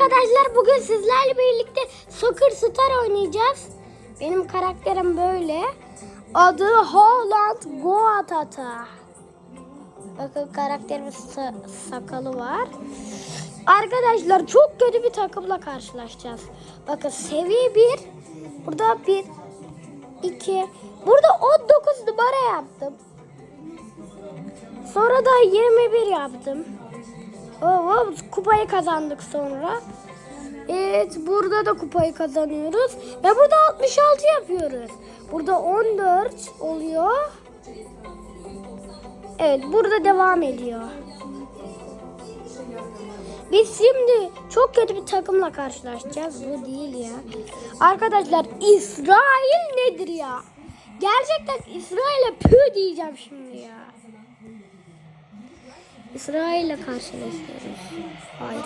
Arkadaşlar bugün sizlerle birlikte Soccer Star oynayacağız. Benim karakterim böyle. Adı Holland Goatata. Bakın karakterimin sa- sakalı var. Arkadaşlar çok kötü bir takımla karşılaşacağız. Bakın seviye 1. Burada 1, 2. Burada 19 numara yaptım. Sonra da 21 yaptım. Oo, kupayı kazandık sonra. Evet burada da kupayı kazanıyoruz. Ve burada 66 yapıyoruz. Burada 14 oluyor. Evet burada devam ediyor. Biz şimdi çok kötü bir takımla karşılaşacağız. Bu değil ya. Arkadaşlar İsrail nedir ya? Gerçekten İsrail'e pü diyeceğim şimdi ya. İsrail'le karşılaşıyoruz. Hayır.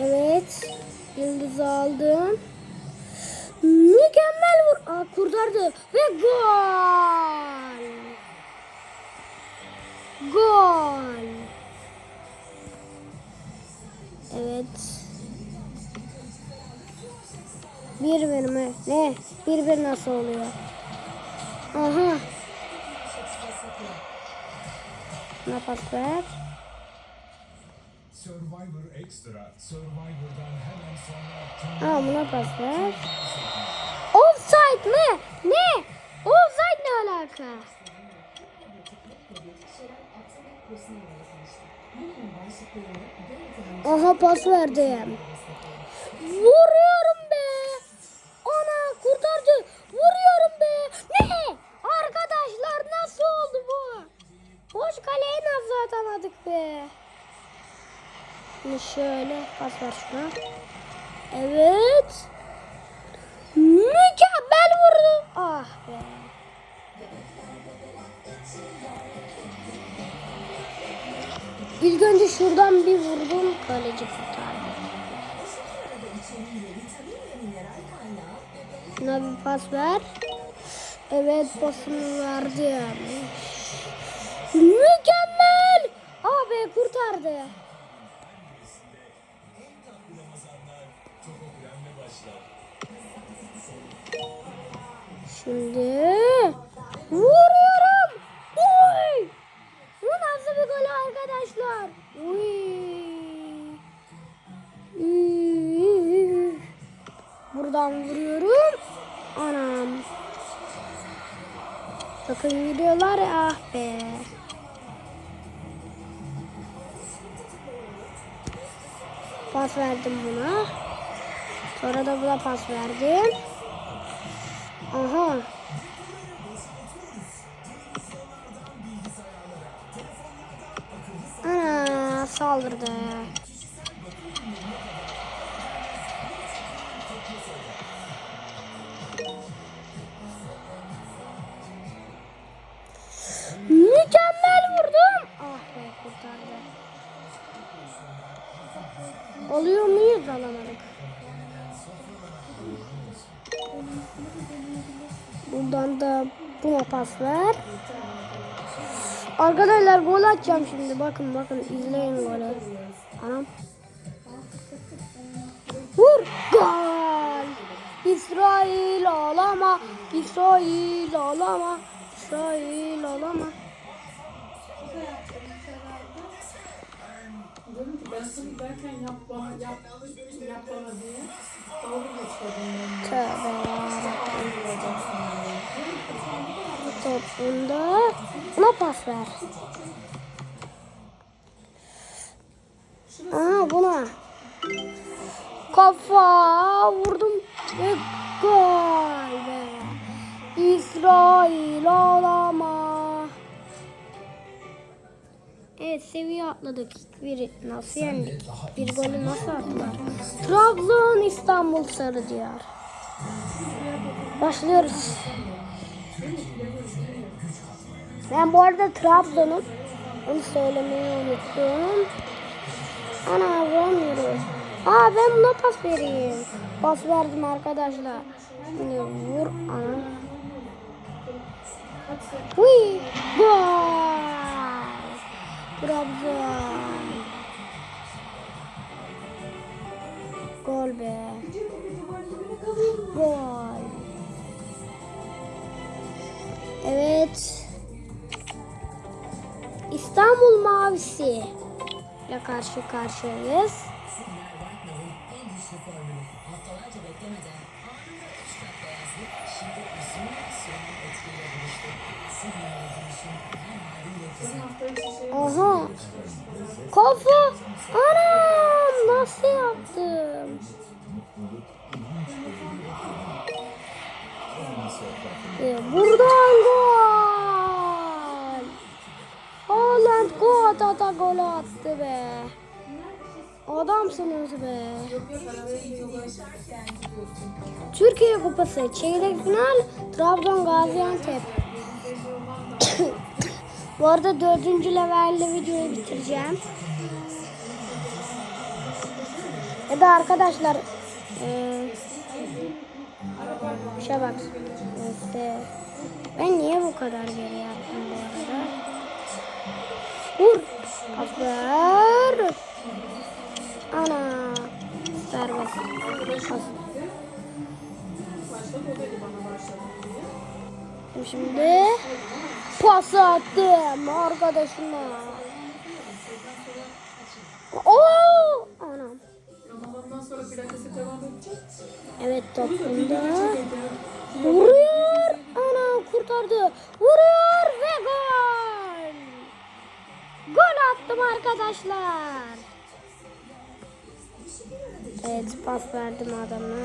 Evet. Yıldız aldım. Mükemmel vur. Aa, kurtardı. Ve gol. Gol. Evet. Bir bir mi? Ne? Bir bir nasıl oluyor? Aha. Ne pas ver? Survivor Extra, Survivor'dan hemen sonra Aa buna pas ver. Offside mi? Ne? Offside ne alaka? Aha pas verdim. Vuruyorum be. Ana kurtardı. Vuruyorum be. Ne? Arkadaşlar nasıl oldu bu? Boş kaleye nasıl atamadık be? Şimdi şöyle pas ver şuna. Evet. Mükemmel vurdu. Ah be. İlk önce şuradan bir vurdum. Kaleci kurtardı. Şuna bir pas ver. Evet pasını verdim. Mükemmel. Be kurtardı. Şimdi vuruyorum. Bakın yürüyorlar ya ah be. Pas verdim buna. Sonra da buna pas verdim. Aha. Ana saldırdı. Oluyor muyuz alamadık. Buradan da buna pas ver. Arkadaşlar gol atacağım şimdi. Bakın bakın izleyin golü. Anam. Vur. Gol. İsrail ağlama. İsrail ağlama. İsrail ağlama. Sırf derken yap bana, yap, yap bana diye dalga geçiyordum ben. Tövbe yarabbim. Topunda buna pas ver. Aa buna. Kafa vurdum ve gol be. İsrail ağlama. Evet seviye atladık. Bir nasıl yendik? Bir golü nasıl attılar? Trabzon İstanbul Sarı Diyar. Başlıyoruz. Ben bu arada Trabzon'um. Onu söylemeyi unuttum. Ana vuramıyoruz. Aa ben buna pas vereyim. Pas verdim arkadaşlar. Şimdi vur ana. Huy! Gol! Trabzon. Gol be. Gol. Evet. İstanbul Mavisi ile karşı karşıyayız. Sizlerden beklemeden Aha. Kafa. Anam nasıl yaptım? Ee, buradan gol. Haaland gol ata gol attı be. Adamsınız be. Türkiye Kupası çeyrek final Trabzon Gaziantep. Bu arada dördüncü levelli videoyu bitireceğim. Ya da arkadaşlar eee şey bak işte ben niye bu kadar geri yaptım bu arada? Vur. Afer. Ana. Serbest. Şimdi pas attım arkadaşıma. Oo! Anam. Evet top bunda. Çekeceğim. Vuruyor. Ana kurtardı. Vuruyor ve gol. Gol attım arkadaşlar. Evet pas verdim adama.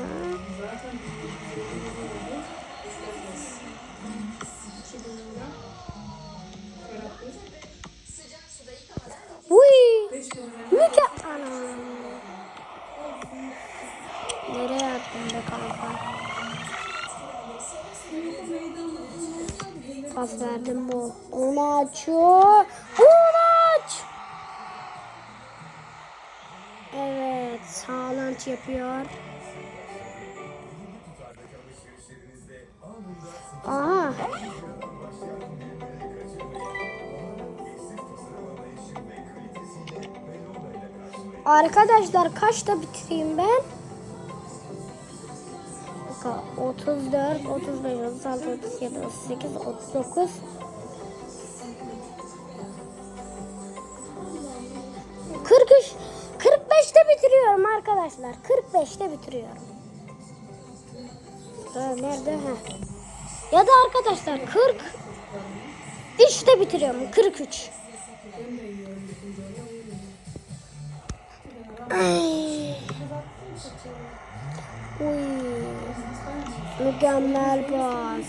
Uy. Beş bin lira. Müke... Anam. Nereye attın be kanka? Pas verdim bu. Onu açıyor. Onu aç. Evet. Haaland yapıyor. Arkadaşlar kaçta bitireyim ben? Baka, 34, 35, 36, 37, 38, 39. Kırk üç, 45'te bitiriyorum arkadaşlar. 45'te bitiriyorum. Ha, nerede? Ha. Ya da arkadaşlar 40 3'te bitiriyorum. 43. Ay. Uy. Mükemmel pas.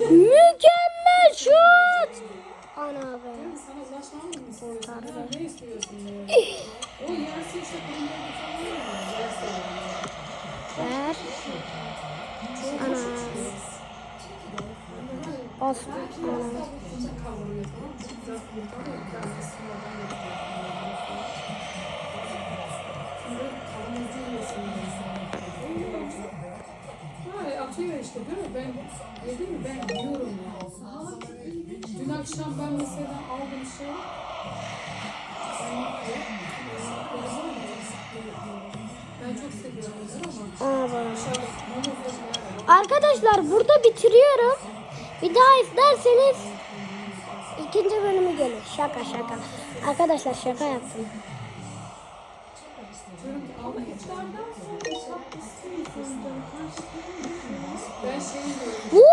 Mükemmel şut. Ana be. Kurtardı. Ya ne istiyorsun ya? Ha, atıyor işte değil mi? Ben dedim mi ben yiyorum ya. Dün akşam ben mesela aldım şey. Ben çok seviyorum ama monoz yapıyorlar. Arkadaşlar burada bitiriyorum. Bir daha isterseniz ikinci bölümü gelir. Şaka şaka. Arkadaşlar şaka yaptım. Ben şey. Gol.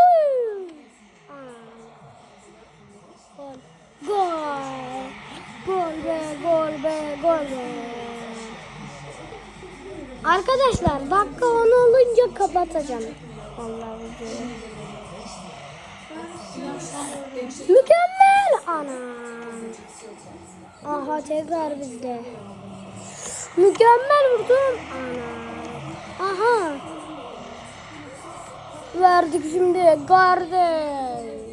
Gol. Be, gol be, gol be. Arkadaşlar dakika 10 olunca kapatacağım. Vallahi videoyu. Mükemmel. Anam. Aha tekrar bizde. Mükemmel vurdum. Ana. Aha. Verdik şimdi kardeş.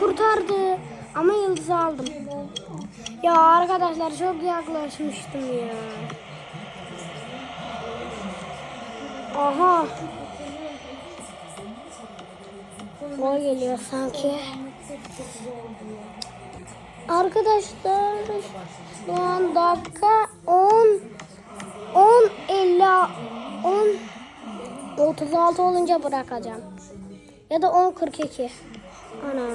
Kurtardı. Ama yıldız aldım. Ya arkadaşlar çok yaklaşmıştım ya. Aha. Gol geliyor sanki. Arkadaşlar şu an dakika 10 10 50 10 36 olunca bırakacağım. Ya da 10 42. Ana.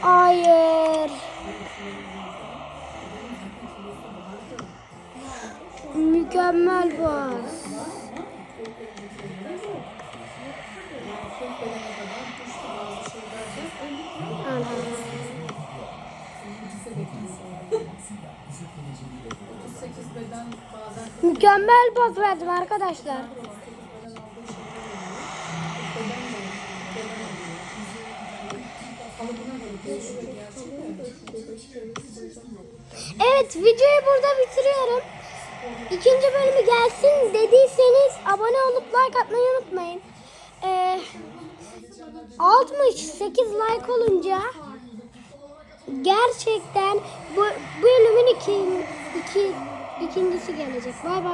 Hayır. Mükemmel bas. Ana. 38 beden bazen Mükemmel pas verdim arkadaşlar. Evet videoyu burada bitiriyorum. İkinci bölümü gelsin dediyseniz abone olup like atmayı unutmayın. Ee, 68 like olunca gerçekten bu bölümün iki, iki, ikincisi gelecek. Bay bay.